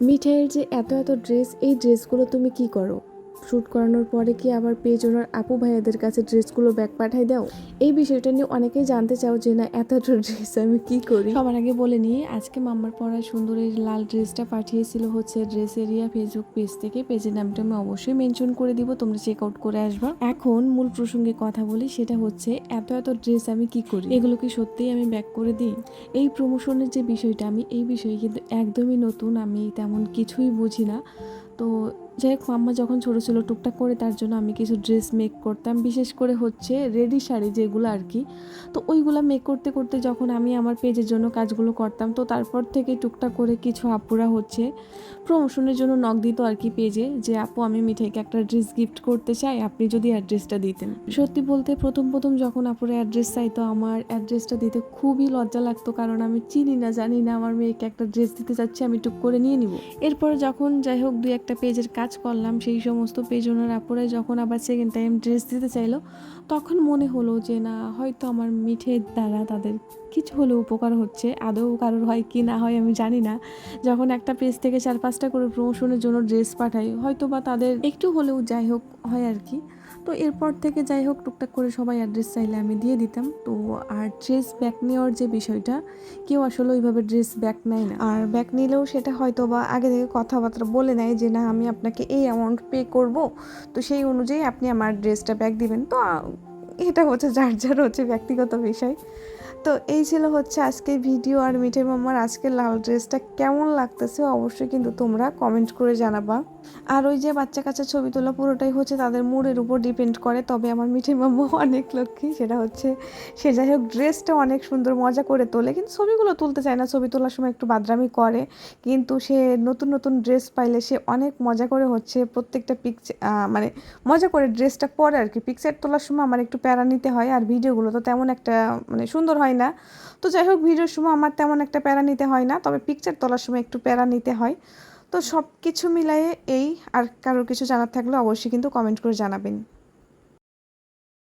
মিঠাইয়ের যে এত এত ড্রেস এই ড্রেসগুলো তুমি কি করো? শ্যুট করানোর পরে কি আবার পেজ ওনার আপু ভাইয়াদের কাছে ড্রেসগুলো ব্যাক পাঠাই দাও? এই বিষয়টা নিয়ে অনেকেই জানতে চাও যে, না, এত ড্রেস আমি কি করি? সবার আগে বলে নিই, আজকে মাম্মার পরা সুন্দর এই লাল ড্রেসটা পাঠিয়েছিল হচ্ছে ড্রেস এরিয়া, ফেসবুক পেজ থেকে। পেজের নামটা আমি অবশ্যই মেনশন করে দিব, তোমরা চেক আউট করে আসবা। এখন মূল প্রসঙ্গে কথা বলি, সেটা হচ্ছে এত এত ড্রেস আমি কি করি? এগুলো কি সত্যিই আমি ব্যাক করে দিই? এই প্রমোশনের যে বিষয়টা, আমি এই বিষয়ে কিন্তু একদমই নতুন, আমি তেমন কিছুই বুঝি না। তো যাই হোক মাম্মা যখন ছোটো ছিল, টুকটাক করে তার জন্য আমি কিছু ড্রেস মেক করতাম। বিশেষ করে হচ্ছে রেডি শাড়ি যেগুলো আর কি। তো ওইগুলো মেক করতে করতে যখন আমি আমার পেজের জন্য কাজগুলো করতাম, তো তারপর থেকে টুকটাক করে কিছু আপুরা হচ্ছে প্রমোশনের জন্য নক দিত আর কি পেজে যে, আপু, আমি মিঠাইকে একটা ড্রেস গিফট করতে চাই, আপনি যদি অ্যাড্রেসটা দিতেন। সত্যি বলতে প্রথম প্রথম যখন আপুরা অ্যাড্রেস চাইতো, আমার অ্যাড্রেসটা দিতে খুবই লজ্জা লাগতো, কারণ আমি চিনি না, জানি না আমার মেয়েকে একটা ড্রেস দিতে চাচ্ছি, আমি টুক করে নিয়ে নিব। এরপর যখন যাই হোক, দুই একটা পেজের কাজ করলাম, সেই সমস্ত পেজ ওনার আপুরাই যখন আবার সেকেন্ড টাইম ড্রেস দিতে চাইলো, তখন মনে হলো যে না, হয়তো আমার মিঠের দ্বারা তাদের কিছু হলেও উপকার হচ্ছে, আদৌ কারোর হয় কি না হয় আমি জানি না। যখন একটা পেজ থেকে চার পাঁচটা করে প্রমোশনের জন্য ড্রেস পাঠাই হয়তো বা তাদের একটু হলেও যাই হোক হয় আর কি। তো এরপর থেকে যাই হোক, টুকটাক করে সবাই অ্যাড্রেস চাইলে আমি দিয়ে দিতাম। তো আর ড্রেস ব্যাক নেওয়ার যে বিষয়টা, কেউ আসলে ওইভাবে ড্রেস ব্যাক নেয় না। আর ব্যাক নিলেও সেটা হয়তো বা আগে থেকে কথাবার্তা বলে নেয় যে, না, আমি আপনাকে এই অ্যামাউন্ট পে করব। তো সেই অনুযায়ী আপনি আমার ড্রেসটা ব্যাক দিবেন। তো এটা হচ্ছে যার যার হচ্ছে ব্যক্তিগত বিষয়। তো এই ছিল হচ্ছে আজকে ভিডিও আর মিঠে মামার আজকের লাল ড্রেসটা কেমন লাগতেছে অবশ্যই কিন্তু তোমরা কমেন্ট করে জানাবা। আর ওই যে বাচ্চা কাচ্চা ছবি তোলা পুরোটাই হচ্ছে তাদের মুডের উপর ডিপেন্ড করে, তবে আমার মিঠে মামা অনেক লক্ষ্মী, সেটা হচ্ছে সে যাই হোক ড্রেসটা অনেক সুন্দর মজা করে তোলে, কিন্তু ছবিগুলো তুলতে চায় না, ছবি তোলার সময় একটু বাদরামি করে, কিন্তু সে নতুন নতুন ড্রেস পাইলে সে অনেক মজা করে হচ্ছে প্রত্যেকটা পিকচার মানে মজা করে ড্রেসটা পরে আর কি। পিকচার তোলার সময় আমার একটু প্যারা নিতে হয় আর ভিডিওগুলো তো তেমন একটা মানে সুন্দর হয় না। তো যাই হোক, ভিডিওর সময় আমার তেমন একটা প্যারা নিতে হয় না, তবে পিকচার তোলার সময় একটু প্যারা নিতে হয়। তো সব কিছু মিলাইয়ে এই আর কারোর কিছু জানার থাকলে অবশ্যই কিন্তু কমেন্ট করে জানাবেন।